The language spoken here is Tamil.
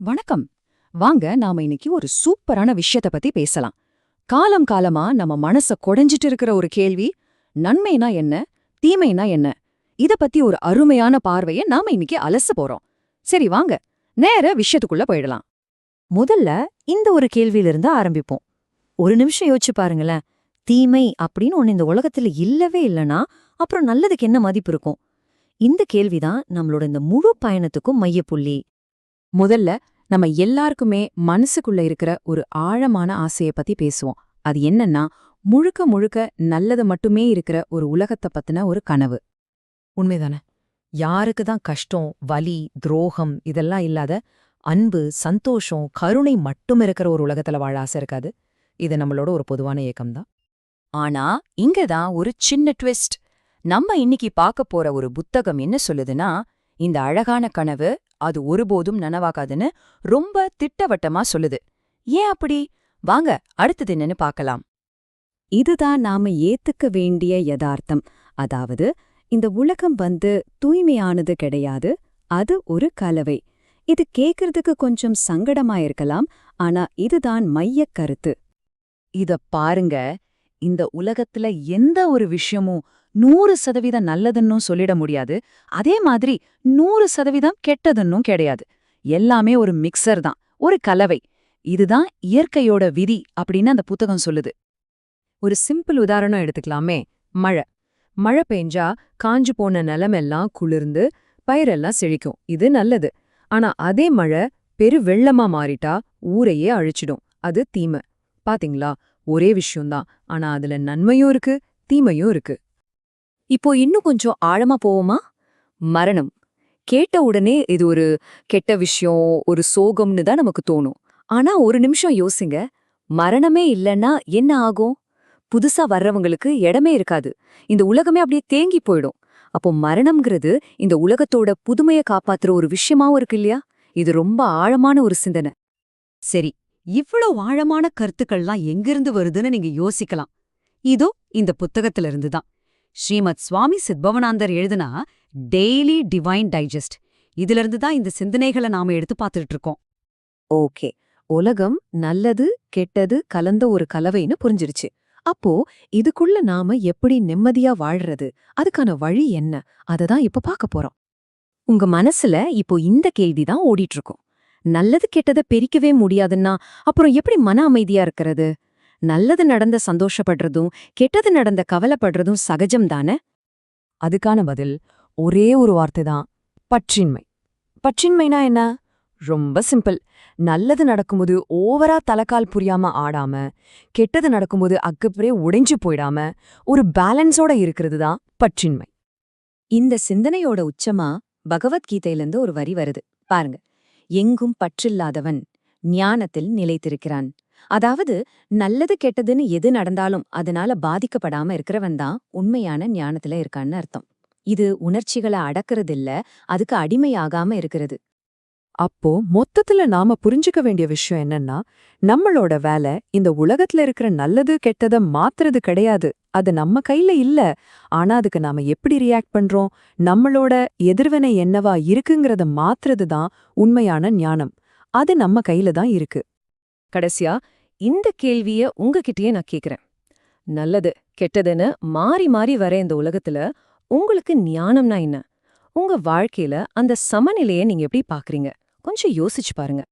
வணக்கம். வாங்க நாம இன்னைக்கு ஒரு சூப்பரான விஷயத்த பத்தி பேசலாம். காலம் காலமா நம்ம மனச கொடைஞ்சிட்டு இருக்கிற ஒரு கேள்வி நன்மைனா என்ன தீமைனா என்ன இத பத்தி ஒரு அருமையான பார்வைய நாம இன்னைக்கு அலச போறோம். சரி வாங்க நேர விஷயத்துக்குள்ள போயிடலாம். முதல்ல இந்த ஒரு கேள்வியிலிருந்து ஆரம்பிப்போம். ஒரு நிமிஷம் யோசிச்சு பாருங்களேன். தீமை அப்படின்னு ஒண்ணு இந்த உலகத்துல இல்லவே இல்லனா அப்புறம் நல்லதுக்கு என்ன மதிப்பு இருக்கும்? இந்த கேள்விதான் நம்மளோட இந்த முழு பயணத்துக்கும் மையப்புள்ளி. முதல்ல நம்ம எல்லாருக்குமே மனசுக்குள்ள இருக்கிற ஒரு ஆழமான ஆசைய பத்தி பேசுவோம். அது என்னன்னா முழுக்க முழுக்க நல்லது மட்டுமே இருக்கிற ஒரு உலகத்தை பத்தின ஒரு கனவு. உண்மைதானே? யாருக்கு தான் கஷ்டம் வலி துரோகம் இதெல்லாம் இல்லாத அன்பு சந்தோஷம் கருணை மட்டும் இருக்கிற ஒரு உலகத்துல வாழ ஆசை இருக்காது. இது நம்மளோட ஒரு பொதுவான ஏக்கம்தான் ஆனா இங்கதான் ஒரு சின்ன ட்விஸ்ட். நம்ம இன்னைக்கு பார்க்க போற ஒரு புத்தகம் என்ன சொல்லுதுன்னா இந்த அழகான கனவு அது ஒருபோதும் நனவாகாதுன்னு ரொம்ப திட்டவட்டமா சொல்லுது. ஏன் அப்படி? வாங்க அடுத்தது என்னன்னு பார்க்கலாம். இதுதான் நாம ஏத்துக்க வேண்டிய யதார்த்தம். அதாவது இந்த உலகம் வந்து தூய்மையானது கிடையாது அது ஒரு கலவை. இது கேக்குறதுக்கு கொஞ்சம் சங்கடமா இருக்கலாம் ஆனா இதுதான் மையக் கருத்து. இத பாருங்க இந்த உலகத்துல எந்த ஒரு விஷயமும் நூறு சதவீதம் நல்லதுன்னும் சொல்லிட முடியாது. அதே மாதிரி நூறு சதவீதம் கெட்டதுன்னும் கிடையாது. எல்லாமே ஒரு மிக்சர் தான் ஒரு கலவை. இதுதான் இயற்கையோட விதி அப்படின்னு அந்த புத்தகம் சொல்லுது. ஒரு சிம்பிள் உதாரணம் எடுத்துக்கலாமே. மழை. மழை பெஞ்சா காஞ்சு போன நிலமெல்லாம் குளிர்ந்து பயிரெல்லாம் செழிக்கும். இது நல்லது. ஆனா அதே மழை பெரு வெள்ளமா மாறிட்டா ஊரையே அழிச்சிடும். அது தீமை. பாத்தீங்களா? ஒரே விஷயம்தான். ஆனா அதுல நன்மையும் இருக்கு தீமையும் இருக்கு. இப்போ இன்னும் கொஞ்சம் ஆழமா போவோமா? மரணம். கேட்ட உடனே இது ஒரு கெட்ட விஷயம் ஒரு சோகம்னு தான் நமக்கு தோணும். ஆனா ஒரு நிமிஷம் யோசிங்க. மரணமே இல்லைன்னா என்ன ஆகும்? புதுசா வர்றவங்களுக்கு இடமே இருக்காது. இந்த உலகமே அப்படியே தேங்கி போயிடும். அப்போ மரணம்ங்கிறது இந்த உலகத்தோட புதுமையை காப்பாத்துற ஒரு விஷயமாவும் இருக்கு இல்லையா? இது ரொம்ப ஆழமான ஒரு சிந்தனை. சரி இவ்வளவு ஆழமான கருத்துக்கள்லாம் எங்கிருந்து வருதுன்னு நீங்க யோசிக்கலாம். இதோ இந்த புத்தகத்துல இருந்து தான். ஸ்ரீமத் சுவாமி சித்பவனாந்தர் எழுதுனா டெய்லி டிவைன் டைஜஸ்ட். இதுல இருந்து தான் இந்த சிந்தனைகளை நாம எடுத்து பார்த்துட்டு இருக்கோம். ஓகே. உலகம் நல்லது கெட்டது கலந்த ஒரு கலவைன்னு புரிஞ்சிருச்சு. அப்போ இதுக்குள்ள நாம எப்படி நிம்மதியா வாழ்றது? அதுக்கான வழி என்ன? அததான் இப்ப பார்க்க போறோம். உங்க மனசுல இப்போ இந்த கேள்விதான் ஓடிட்டு இருக்கும். நல்லது கெட்டதை பிரிக்கவே முடியாதுன்னா அப்புறம் எப்படி மன அமைதியா இருக்கிறது? நல்லது நடந்த சந்தோஷப்படுறதும் கெட்டது நடந்த கவலைப்படுறதும் சகஜம் தானே அதுக்கான பதில் ஒரே ஒரு வார்த்தை தான் பற்றின்மை. பற்றின்மைனா என்ன? ரொம்ப சிம்பிள் நல்லது நடக்கும்போது ஓவரா தலக்கால் புரியாம ஆடாம கெட்டது நடக்கும்போது அக்கப்புறே உடைஞ்சு போயிடாம ஒரு பேலன்ஸோட இருக்கிறது தான் பற்றின்மை. இந்த சிந்தனையோட உச்சமா பகவத்கீதையிலிருந்து ஒரு வரி வருது. பாருங்க. எங்கும் பற்றில்லாதவன் ஞானத்தில் நிலைத்திருக்கிறான். அதாவது நல்லது கெட்டதுன்னு எது நடந்தாலும் அதனால பாதிக்கப்படாம இருக்கிறவன் தான் உண்மையான ஞானத்துல இருக்கான்னு அர்த்தம். இது உணர்ச்சிகளை அடக்கிறதில்ல அதுக்கு அடிமையாகாம இருக்கிறது. அப்போ மொத்தத்துல நாம புரிஞ்சுக்க வேண்டிய விஷயம் என்னன்னா நம்மளோட வேலை இந்த உலகத்துல இருக்கிற நல்லது கெட்டத மாத்துறது கிடையாது. அது நம்ம கையில இல்ல. ஆனா அதுக்கு நாம எப்படி ரியாக்ட் பண்றோம்? நம்மளோட எதிர்வினை என்னவா இருக்குங்கிறத மாத்துறது தான் உண்மையான ஞானம். அது நம்ம கையில தான் இருக்கு. கடைசியா இந்த கேள்விய உங்ககிட்டயே நான் கேக்குறேன். நல்லது கெட்டதுன்னு மாறி மாறி வர இந்த உலகத்துல உங்களுக்கு ஞானம்னா என்ன? உங்க வாழ்க்கையில அந்த சமநிலையை நீங்க எப்படி பாக்குறீங்க? கொஞ்சம் யோசிச்சு பாருங்க.